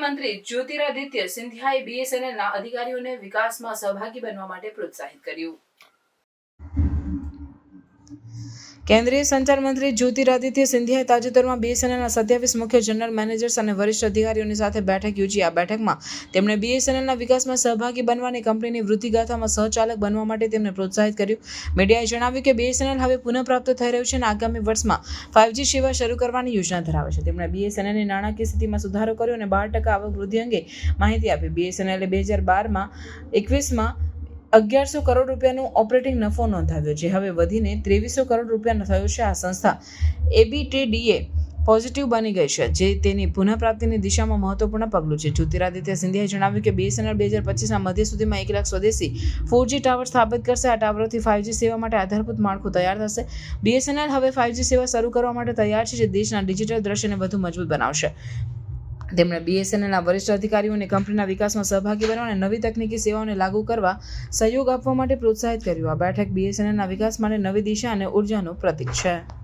મંત્રી જ્યોતિરાદિત્ય સિંધિયાએ બીએસએનએલના અધિકારીઓને વિકાસમાં સહભાગી બનવા માટે પ્રોત્સાહિત કર્યું. કેન્દ્રીય સંચાર મંત્રી જ્યોતિરાદિત્ય સિંધિયાએ તાજેતરમાં બીએસએનએલના સત્યાવીસ મુખ્ય જનરલ મેનેજર્સ અને વરિષ્ઠ અધિકારીઓની સાથે બેઠક યોજી. આ બેઠકમાં તેમણે બીએસએનએલના વિકાસમાં સહભાગી બનવાની કંપનીની વૃદ્ધિગાથામાં સહચાલક બનવા માટે તેમને પ્રોત્સાહિત કર્યું. મીડિયાએ જણાવ્યું કે બીએસએનએલ હવે પુનઃપ્રાપ્ત થઈ રહ્યું છે અને આગામી વર્ષમાં ફાઇવજી સેવા શરૂ કરવાની યોજના ધરાવે છે. તેમણે બીએસએનએલની નાણાકીય સ્થિતિમાં સુધારો કર્યો અને બાર ટકા આવક વૃદ્ધિ અંગે માહિતી આપી. બીએસએનએલે બે હજાર બારમાં એકવીસમાં અગિયારસો કરોડ રૂપિયાનું ઓપરેટિંગ નફો નોંધાવ્યો જે હવે વધીને ત્રેવીસો કરોડ રૂપિયાનો થયો છે આ સંસ્થા. એબીટીડીએ પોઝિટિવ બની ગઈ છે, જે તેની પુનઃપ્રાપ્તિની દિશામાં મહત્વપૂર્ણ પગલું છે. જ્યોતિરાદિત્ય સિંધિયાએ જણાવ્યું કે બીએસએનએલ બે હજાર પચીસના મધ્ય સુધીમાં એક લાખ સ્વદેશી ફોરજી ટાવર સ્થાપિત કરશે. આ ટાવરોથી ફાઇવજી સેવા માટે આધારભૂત માળખું તૈયાર થશે. બીએસએનએલ હવે ફાઇવજી સેવા શરૂ કરવા માટે તૈયાર છે, જે દેશના ડિજિટલ દ્રશ્યને વધુ મજબૂત બનાવશે. તેમણે બીએસએનએલના વરિષ્ઠ અધિકારીઓને કંપનીના વિકાસમાં સહભાગી બનવા અને નવી તકનીકી સેવાઓને લાગુ કરવા સહયોગ આપવા માટે પ્રોત્સાહિત કર્યું. આ બેઠક બીએસએનએલના વિકાસ માટે નવી દિશા અને ઉર્જાનું પ્રતીક છે.